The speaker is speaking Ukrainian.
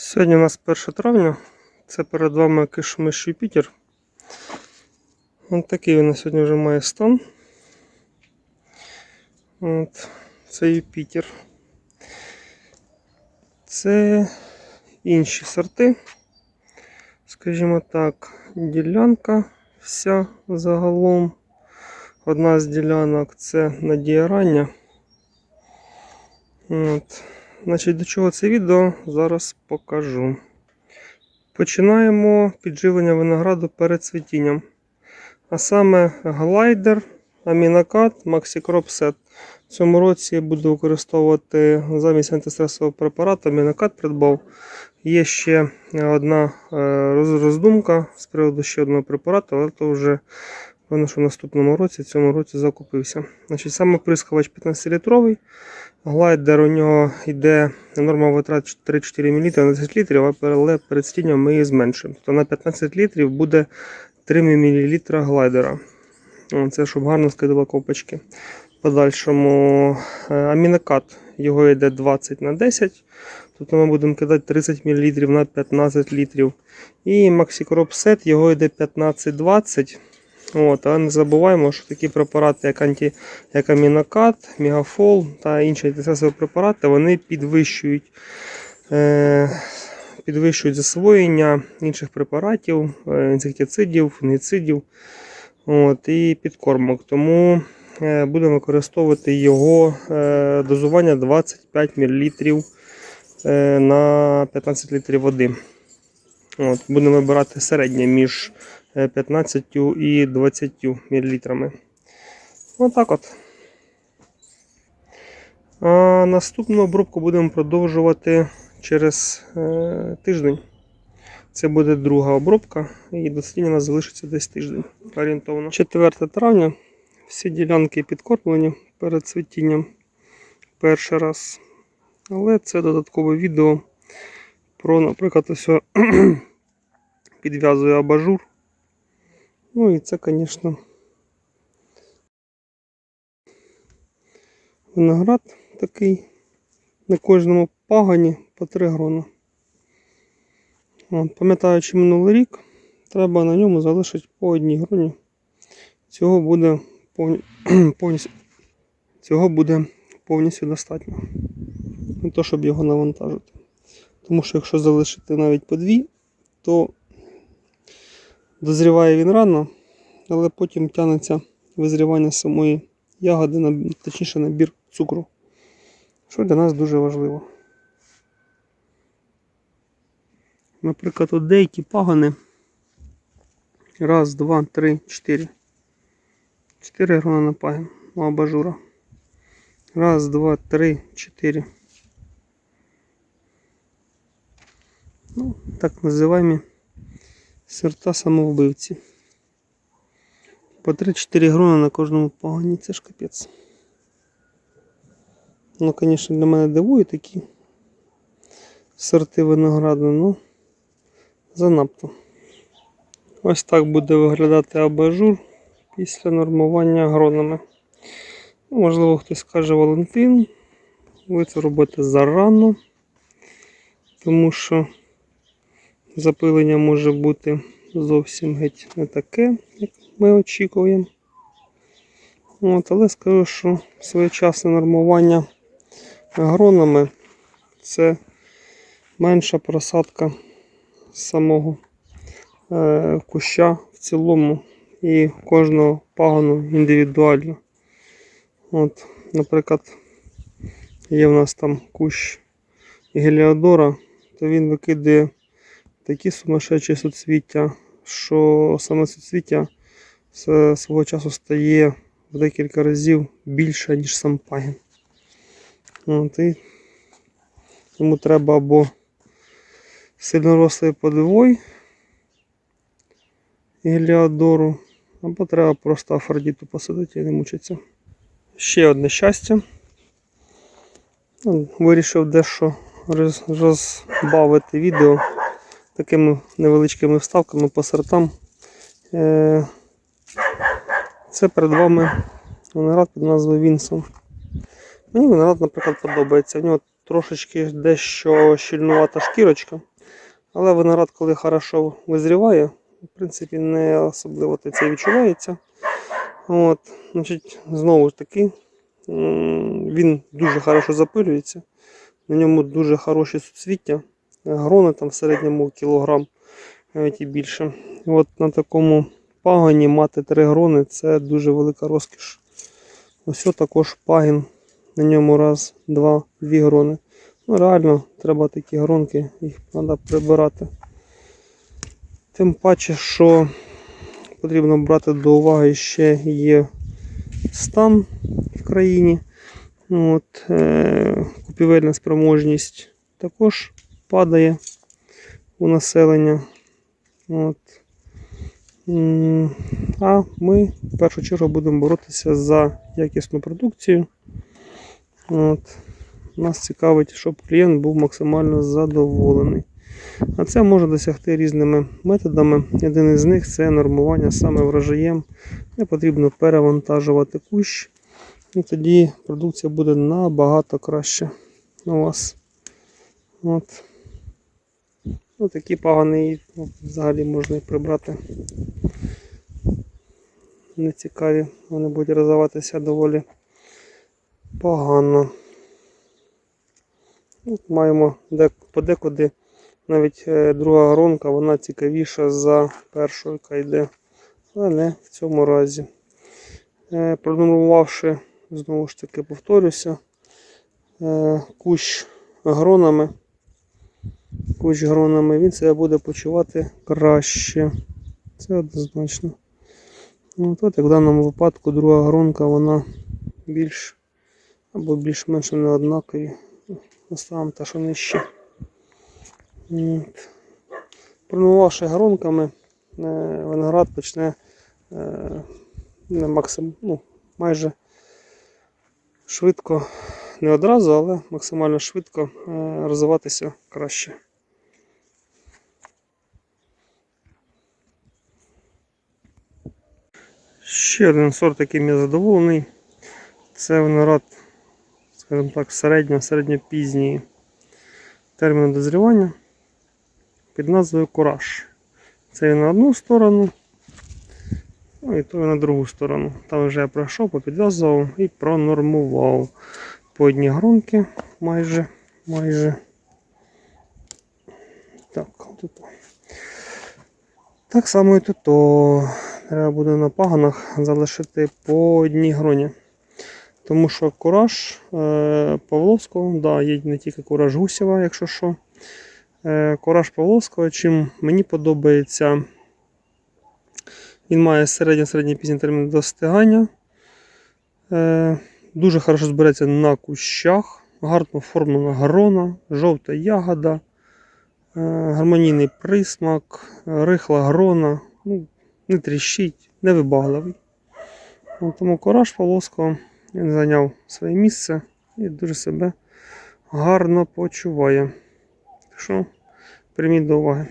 Сьогодні у нас 1 травня. Це перед вами кишмиш Юпітер. Ось такий він сьогодні вже має стан. От. Це Юпітер. Це інші сорти. Скажімо так, ділянка вся загалом. Одна з ділянок це надія рання. От. Значить, до чого це відео зараз покажу. Починаємо підживлення винограду перед цвітінням. А саме глайдер, амінокат, Set. В цьому році я буду використовувати замість антистресового препарату, амінокат придбав. Є ще одна е, роздумка з приводу ще одного препарату, але то вже Певно, в наступному році, в цьому році закупився. Значить, саме прискавач 15-літровий. Глайдер у нього йде норма витрат 3-4 мл на 10 літрів, але перед стінням ми її зменшуємо. Тобто на 15 літрів буде 3 мл глайдера. Це щоб гарно скидало копочки. Подальшому е, амінокат його йде 20 на 10. Тобто ми будемо кидати 30 мл на 15 літрів. І Maxicrop Set його йде 15-20. От, але не забуваємо, що такі препарати, як, анті, як амінокат, мегафол та інші антистресові препарати, вони підвищують, е, підвищують засвоєння інших препаратів, е, інсектицидів, фунгіцидів от, і підкормок. Тому е, будемо використовувати його е, дозування 25 мл е, на 15 літрів води. От, будемо вибирати середнє між 15 і 20 мл. Отак от. А наступну обробку будемо продовжувати через е, тиждень. Це буде друга обробка, і до цвітіння у нас залишиться десь тиждень орієнтовно. 4 травня. Всі ділянки підкорплені перед цвітінням перший раз. Але це додаткове відео про, наприклад, ось підв'язую абажур. Ну і це, звісно, виноград такий. На кожному пагані по 3 грона. От, пам'ятаючи минулий рік, треба на ньому залишити по одній гроні. Цього буде повні... повністю, цього буде повністю достатньо. Не то, щоб його навантажити. Тому що якщо залишити навіть по дві, то дозріває він рано, але потім тягнеться визрівання самої ягоди, точніше набір цукру. Що для нас дуже важливо. Наприклад, от деякі пагани. Раз, два, три, чотири. Чотири грона на пагін у абажура. Раз, два, три, чотири. Ну, так називаємо сорта самовбивці. По 3-4 грона на кожному пагані, це ж капець. Ну, звісно, для мене дивує такі сорти винограду, ну занадто. Ось так буде виглядати абажур після нормування гронами. Ну, можливо, хтось скаже Валентин. Ви це робите зарано, тому що запилення може бути зовсім геть не таке, як ми очікуємо. От, але скажу, що своєчасне нормування гронами це менша просадка самого е, куща в цілому і кожного пагану індивідуально. От, наприклад, є в нас там кущ геліодора, то він викидає такі сумасшедші суцвіття, що саме суцвіття з свого часу стає в декілька разів більше, ніж сам пагін. От, і йому треба або сильнорослий подивой геліодору, або треба просто афродіту посадити і не мучитися. Ще одне щастя. Ну, Вирішив дещо розбавити відео такими невеличкими вставками по сортам. Е, Це перед вами виноград під назвою Вінсон. Мені виноград, наприклад, подобається. В нього трошечки дещо щільнувата шкірочка. Але виноград, коли хорошо визріває, в принципі, не особливо це відчувається. От, значить, знову ж таки, він дуже хорошо запилюється. На ньому дуже хороші суцвіття. Грони там в середньому кілограм, навіть і більше. От на такому пагоні мати три грони це дуже велика розкіш. Ось також пагін. На ньому раз, два, дві грони. Ну, реально, треба такі гронки, їх треба прибирати. Тим паче, що потрібно брати до уваги ще є стан в країні. Ну, От, е, купівельна спроможність також падає у населення. От. А ми в першу чергу будемо боротися за якісну продукцію. От. Нас цікавить, щоб клієнт був максимально задоволений. А це можна досягти різними методами. Один із них це нормування саме врожаєм. Не потрібно перевантажувати кущ. І тоді продукція буде набагато краще у вас. От. Ну, такі пагани ну, взагалі можна і прибрати. Нецікаві. Вони будуть розвиватися доволі погано. От маємо подекуди навіть е, друга гронка, вона цікавіша за першу, яка йде. Але не в цьому разі. Е, Пронумерувавши, знову ж таки повторюся, е, кущ гронами, кущ гронами, він себе буде почувати краще. Це однозначно. Ну, тут, як в даному випадку, друга гронка, вона більш або більш-менш не однакові. Оставимо те, що нижче. От. Пронувавши гронками, е, виноград почне е, максим, ну, майже швидко, не одразу, але максимально швидко е, розвиватися краще. Ще один сорт, яким я задоволений. Це виноград, скажімо так, середньо, середньопізньої терміну дозрівання під назвою Кураж. Це і на одну сторону, ну і то і на другу сторону. Там вже я пройшов, попідв'язував і пронормував. По одній гронки майже, майже. Так, тут. Так само і тут. Треба буде на паганах залишити по одній гроні. Тому що кураж е, Павловського, да, є не тільки кураж Гусєва, якщо що. Е, кураж Павловського, чим мені подобається, він має середньо-середній пізній термін достигання. Е, дуже хорошо збереться на кущах, гарно оформлена грона, жовта ягода, гармонійний присмак, рихла грона, ну, не тріщить, не вибагливий. Тому кораж Павловського він зайняв своє місце і дуже себе гарно почуває. Так що прийміть до уваги.